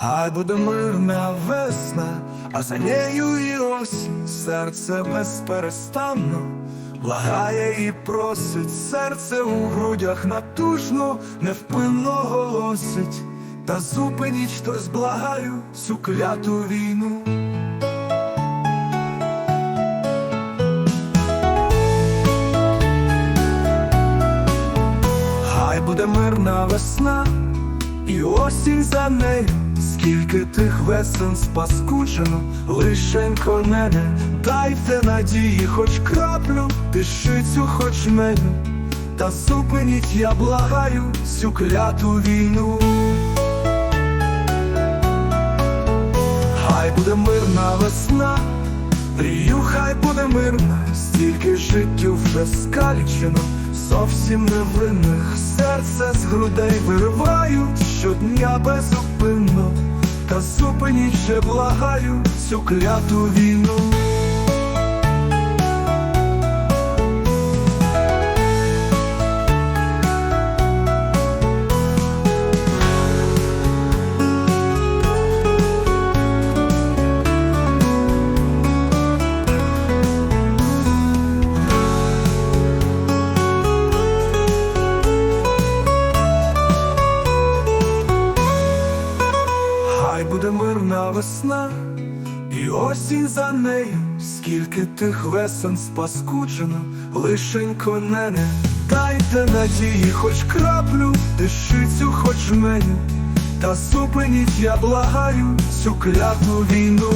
Хай буде мирна весна, а за нею і осінь серце безперестанно благає і просить серце у грудях натужно, невпинно голосить, та зупиніть хтось благаю цю кляту війну. Хай буде мирна весна, і осінь за нею, скільки тих весен спаскуджено, лишенько мене, дайте надії, хоч краплю, тишицю, хоч меню, та зупиніть, я благаю, цю кляту війну. Хай буде мирна весна, мрію, хай буде мирна, стільки життю вже скалічено, зовсім невинних серце з грудей виривають щодня безупинно, та зупиніть ще благаю цю кляту війну. Кожна весна і осінь за нею, скільки тих весен спаскуджено, лишень конене, дайте надії, хоч краплю, дишицю, хоч меню, та зупиніть, я благаю цю клятну війну,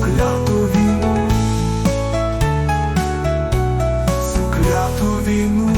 клятну війну, цю клятну війну.